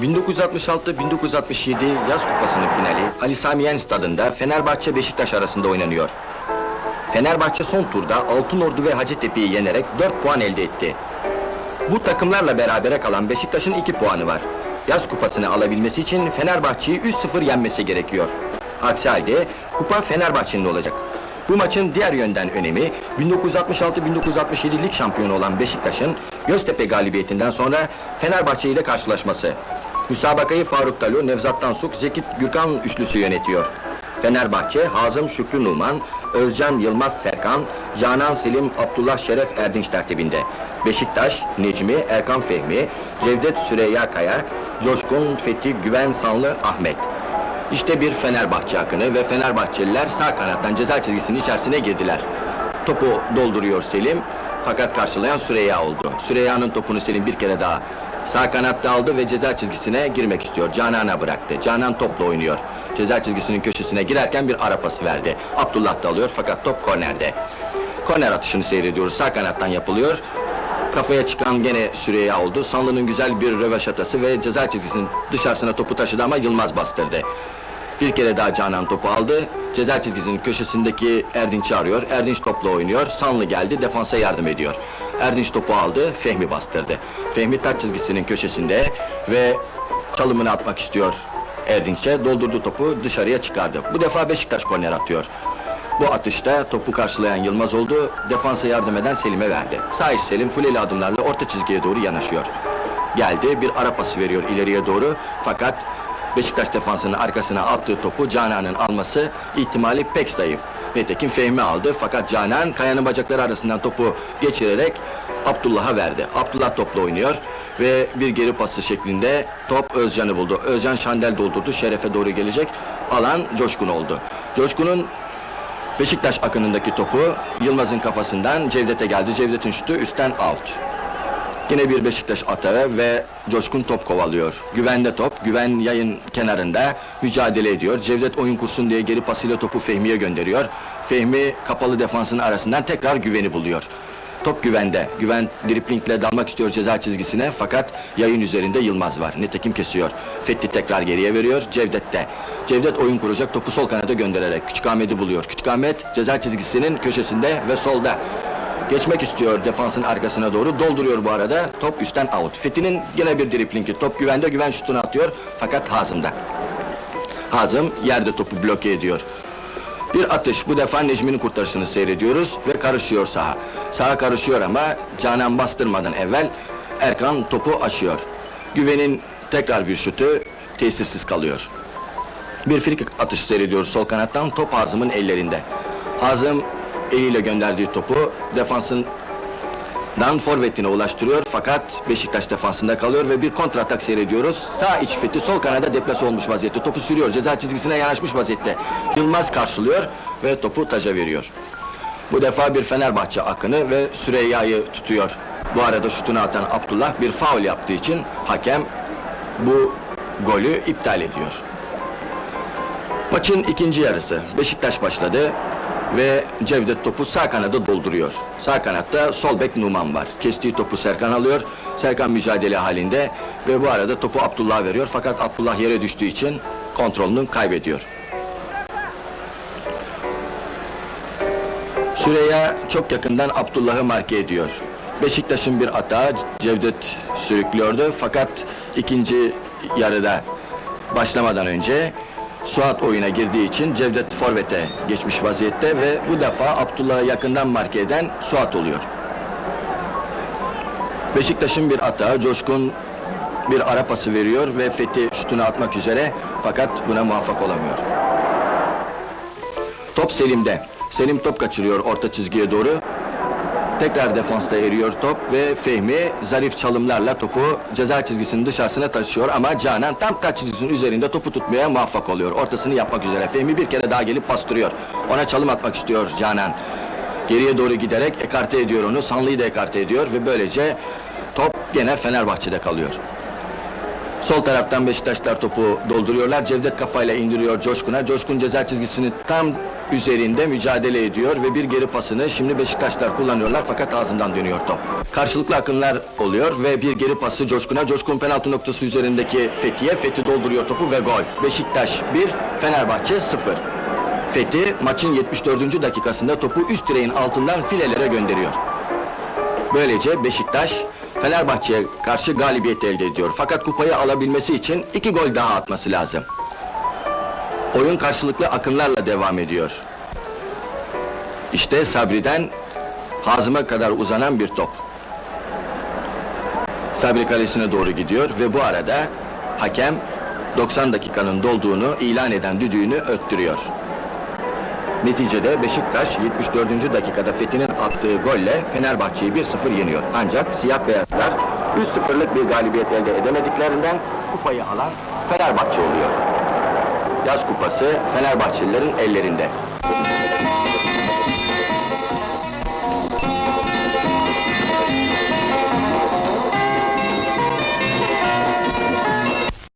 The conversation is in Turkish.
1966-1967 Yaz Kupası'nın finali Ali Sami Yen stadında Fenerbahçe Beşiktaş arasında oynanıyor. Fenerbahçe son turda Altınordu ve Hacettepe'yi yenerek 4 puan elde etti. Bu takımlarla berabere kalan Beşiktaş'ın 2 puanı var. Yaz kupasını alabilmesi için Fenerbahçe'yi 3-0 yenmesi gerekiyor. Aksi halde kupa Fenerbahçe'nin olacak. Bu maçın diğer yönden önemi 1966-1967 lig şampiyonu olan Beşiktaş'ın Göztepe galibiyetinden sonra Fenerbahçe ile karşılaşması. Müsabakayı Faruk Talu, Nevzat Tansuk, Zeki Gürkan üçlüsü yönetiyor. Fenerbahçe, Hazım Şükrü Numan, Özcan Yılmaz Serkan, Canan Selim, Abdullah Şeref Erdinç tertibinde. Beşiktaş, Necmi, Erkan Fehmi, Cevdet Süreyya Kaya, Coşkun Fethi Güven Sanlı Ahmet. İşte bir Fenerbahçe akını ve Fenerbahçeliler sağ kanattan ceza çizgisinin içerisine girdiler. Topu dolduruyor Selim, fakat karşılayan Süreyya oldu. Süreyya'nın topunu Selim bir kere daha sağ kanatta aldı ve ceza çizgisine girmek istiyor. Canan'a bıraktı. Canan topla oynuyor. Ceza çizgisinin köşesine girerken bir ara pası verdi. Abdullah da alıyor fakat top kornerde. Korner atışını seyrediyoruz. Sağ kanattan yapılıyor. Kafaya çıkan gene Süreyya oldu. Sanlı'nın güzel bir röveşatası ve ceza çizgisinin dışarısına topu taşıdı ama Yılmaz bastırdı. Bir kere daha Canan topu aldı. Ceza çizgisinin köşesindeki Erdinç'i arıyor. Erdinç topla oynuyor. Sanlı geldi, defansa yardım ediyor. Erdinç topu aldı, Fehmi bastırdı. Fehmi taç çizgisinin köşesinde ve çalımını atmak istiyor Erdinç'e. Doldurdu topu, dışarıya çıkardı. Bu defa Beşiktaş korner atıyor. Bu atışta topu karşılayan Yılmaz oldu, defansa yardım eden Selim'e verdi. Sağ iç Selim fuleli adımlarla orta çizgiye doğru yanaşıyor. Geldi, bir ara pası veriyor ileriye doğru, fakat Beşiktaş defansının arkasına attığı topu Canan'ın alması ihtimali pek zayıf. Nitekim Fehmi aldı fakat Canan kayanın bacakları arasından topu geçirerek Abdullah'a verdi. Abdullah topla oynuyor ve bir geri pası şeklinde top Özcan'ı buldu. Özcan şandel doldurdu, Şeref'e doğru gelecek. Alan Coşkun oldu. Coşkun'un Beşiktaş akınındaki topu Yılmaz'ın kafasından Cevdet'e geldi. Cevdet'in şutu üstten out. Yine bir Beşiktaş atağı ve Coşkun top kovalıyor. Güvende top, Güven yayın kenarında mücadele ediyor. Cevdet oyun kursun diye geri pasıyla topu Fehmi'ye gönderiyor. Fehmi kapalı defansın arasından tekrar Güven'i buluyor. Top Güven'de. Güven driplingle dalmak istiyor ceza çizgisine fakat yayın üzerinde Yılmaz var. Nitekim kesiyor. Fethi tekrar geriye veriyor. Cevdet de. Cevdet oyun kuracak topu sol kanada göndererek Küçük Ahmet'i buluyor. Küçük Ahmet ceza çizgisinin köşesinde ve solda. Geçmek istiyor defansın arkasına doğru, dolduruyor bu arada, top üstten out. Fethi'nin yine bir driplingi, top güvende, güven şutunu atıyor, fakat Hazım'da. Hazım, yerde topu bloke ediyor. Bir atış, bu defa Necmi'nin kurtarışını seyrediyoruz ve karışıyor sağa. Sağa karışıyor ama Canan bastırmadan evvel Erkan topu aşıyor. Güven'in tekrar bir şutu tesirsiz kalıyor. Bir frikik atışı seyrediyoruz sol kanattan, top Hazım'ın ellerinde. Hazım eliyle gönderdiği topu defansın dan forvetine ulaştırıyor fakat Beşiktaş defansında kalıyor ve bir kontratak seyrediyoruz. Sağ iç fethi sol kanada deplase olmuş vaziyette. Topu sürüyor, ceza çizgisine yanaşmış vaziyette. Yılmaz karşılıyor ve topu taca veriyor. Bu defa bir Fenerbahçe akını ve Süreyya'yı tutuyor. Bu arada şutunu atan Abdullah bir faul yaptığı için hakem bu golü iptal ediyor. Maçın ikinci yarısı. Beşiktaş başladı ve Cevdet topu sağ kanada dolduruyor. Sağ kanatta sol bek Numan var. Kestiği topu Serkan alıyor. Serkan mücadele halinde ve bu arada topu Abdullah'a veriyor fakat Abdullah yere düştüğü için kontrolünü kaybediyor. Süreyya çok yakından Abdullah'ı marke ediyor. Beşiktaş'ın bir atağı Cevdet sürüklüyordu fakat ikinci yarıda başlamadan önce Suat oyuna girdiği için Cevdet Forvet'e geçmiş vaziyette ve bu defa Abdullah'ı yakından marke eden Suat oluyor. Beşiktaş'ın bir atağı Coşkun bir ara pası veriyor ve Fethi şutunu atmak üzere fakat buna muvaffak olamıyor. Top Selim'de. Selim top kaçırıyor orta çizgiye doğru. Tekrar defansta eriyor top ve Fehmi zarif çalımlarla topu ceza çizgisinin dışarısına taşıyor ama Canan tam taç çizgisinin üzerinde topu tutmaya muvaffak oluyor. Ortasını yapmak üzere. Fehmi bir kere daha gelip bastırıyor. Ona çalım atmak istiyor Canan. Geriye doğru giderek ekarte ediyor onu, Sanlı'yı da ekarte ediyor ve böylece top gene Fenerbahçe'de kalıyor. Sol taraftan Beşiktaşlar topu dolduruyorlar. Cevdet kafayla indiriyor Coşkun'a. Coşkun ceza çizgisini tam üzerinde mücadele ediyor ve bir geri pasını şimdi Beşiktaşlar kullanıyorlar fakat ağzından dönüyor top. Karşılıklı akınlar oluyor ve bir geri pası Coşkun'a, Coşkun penaltı noktası üzerindeki Fethi'ye, Fethi dolduruyor topu ve gol. Beşiktaş 1, Fenerbahçe 0. Fethi maçın 74. dakikasında topu üst direğin altından filelere gönderiyor. Böylece Beşiktaş Fenerbahçe'ye karşı galibiyet elde ediyor. Fakat kupayı alabilmesi için iki gol daha atması lazım. Oyun karşılıklı akınlarla devam ediyor. İşte Sabri'den Hazım'a kadar uzanan bir top. Sabri kalesine doğru gidiyor ve bu arada hakem 90 dakikanın dolduğunu ilan eden düdüğünü öttürüyor. Neticede Beşiktaş 74. dakikada Fethi'nin attığı golle Fenerbahçe'yi 1-0 yeniyor. Ancak siyah beyazlar 3-0'lık bir galibiyet elde edemediklerinden kupayı alan Fenerbahçe oluyor. Yaz kupası Fenerbahçelilerin ellerinde.